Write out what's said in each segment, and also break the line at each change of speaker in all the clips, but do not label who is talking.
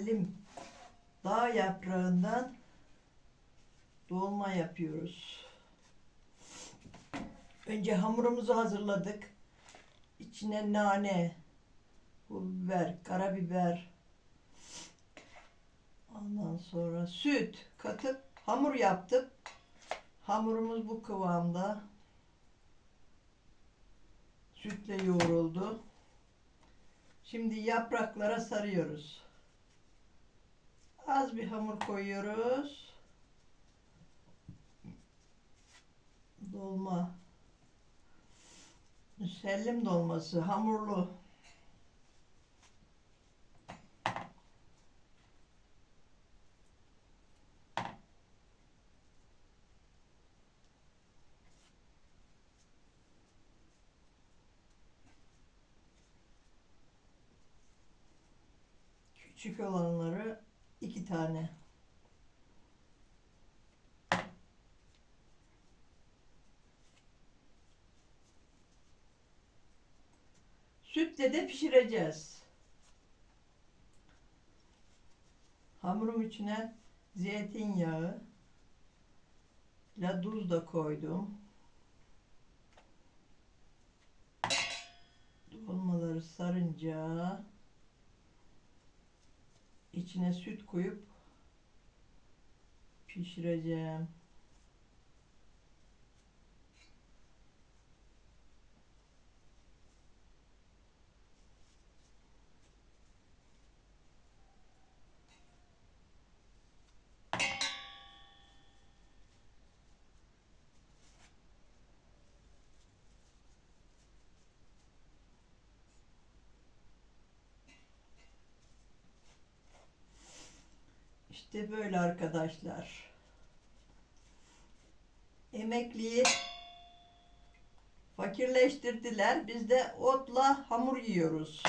Müsellim dağ yaprağından dolma yapıyoruz. Önce hamurumuzu hazırladık. İçine nane, pul biber, karabiber, ondan sonra süt katıp hamur yaptık. Hamurumuz bu kıvamda. Sütle yoğruldu. Şimdi yapraklara sarıyoruz. Az bir hamur koyuyoruz. Dolma. Müsellim dolması hamurlu. Küçük olanları iki tane. Sütle de pişireceğiz. Hamurun içine zeytinyağı ile tuz da koydum. Dolmaları sarınca içine süt koyup pişireceğim. İşte böyle arkadaşlar. Emekliyi fakirleştirdiler. Biz de otla hamur yiyoruz.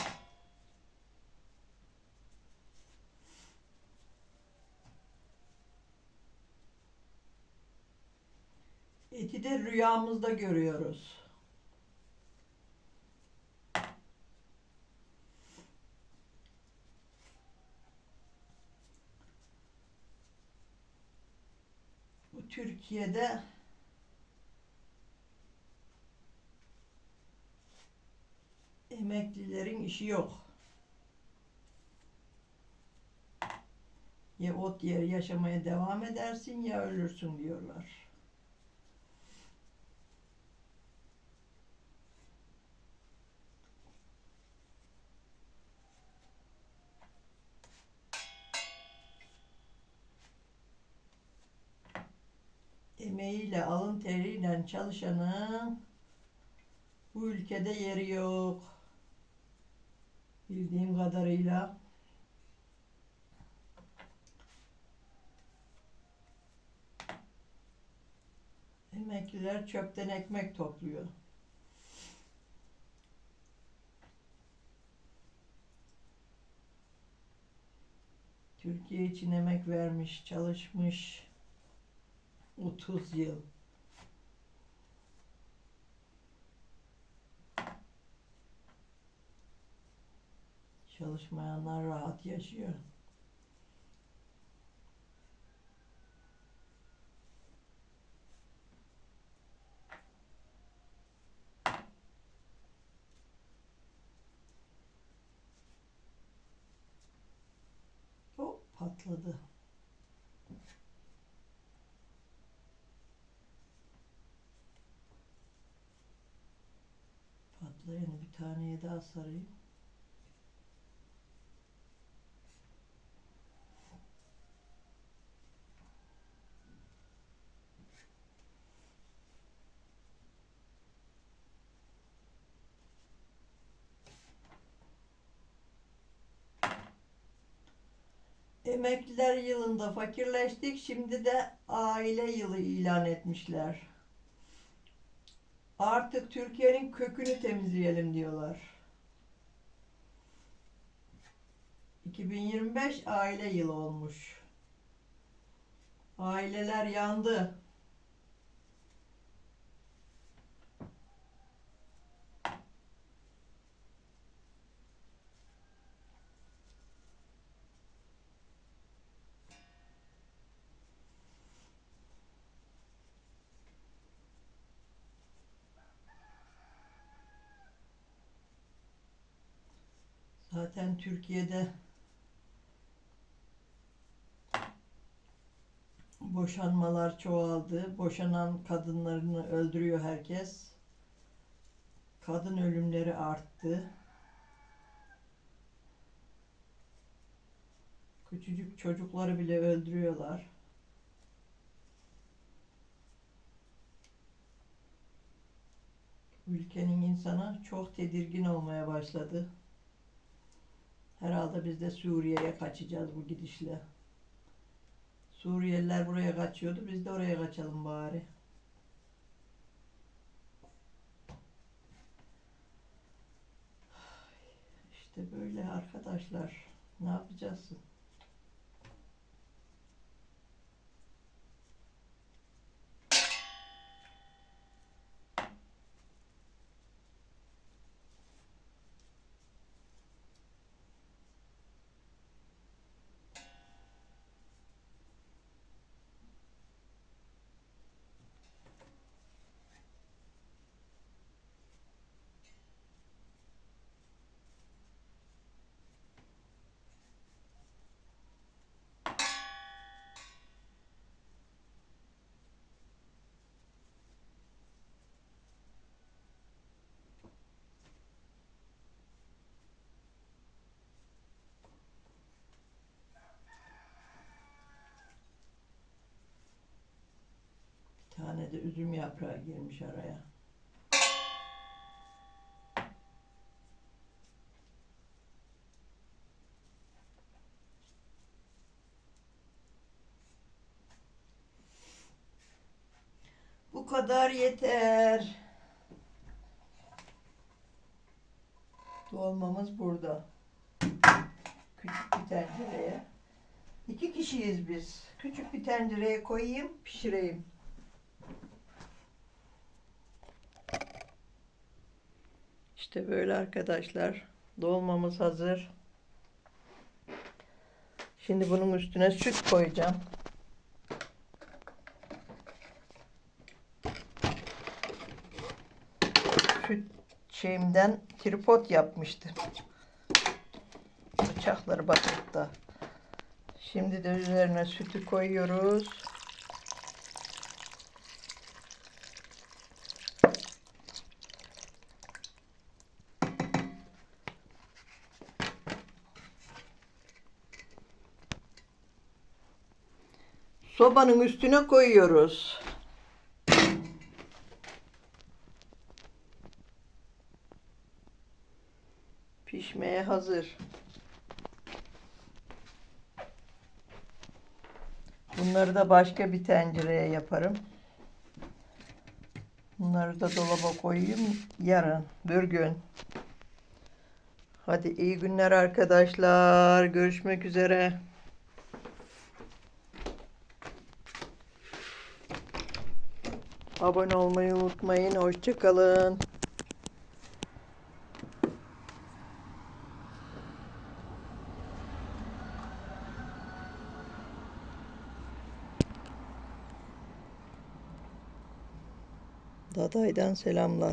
Eti de rüyamızda görüyoruz. Bu Türkiye'de emeklilerin işi yok. Ya ot yer yaşamaya devam edersin ya ölürsün diyorlar. Emeğiyle, alın teriyle çalışanın bu ülkede yeri yok. Bildiğim kadarıyla. Emekliler çöpten ekmek topluyor. Türkiye için emek vermiş, çalışmış. 30 yıl. Çalışmayanlar rahat yaşıyor. Hop patladı. Patlayanı bir taneye daha sarayım. Emekliler yılında fakirleştik. Şimdi de aile yılı ilan etmişler. Artık Türkiye'nin kökünü temizleyelim diyorlar. 2025 aile yılı olmuş. Aileler yandı. Türkiye'de boşanmalar çoğaldı. Boşanan kadınlarını öldürüyor herkes. Kadın ölümleri arttı. Küçücük çocukları bile öldürüyorlar. Ülkenin insana çok tedirgin olmaya başladı. Herhalde biz de Suriye'ye kaçacağız bu gidişle. Suriyeliler buraya kaçıyordu. Biz de oraya kaçalım bari. İşte böyle arkadaşlar. Ne yapacağız? Bir tane de üzüm yaprağı girmiş araya. Bu kadar yeter. Dolmamız burada. Küçük bir tencereye. İki kişiyiz biz. Küçük bir tencereye koyayım, pişireyim. İşte böyle arkadaşlar. Dolmamız hazır. Şimdi bunun üstüne süt koyacağım. Süt şeyimden tripod yapmıştım. Bıçakları batıp da. Şimdi de üzerine sütü koyuyoruz. Sobanın üstüne koyuyoruz. Pişmeye hazır. Bunları da başka bir tencereye yaparım. Bunları da dolaba koyayım yarın, bir gün. Hadi iyi günler arkadaşlar. Görüşmek üzere. Abone olmayı unutmayın. Hoşçakalın. Daday'dan selamlar.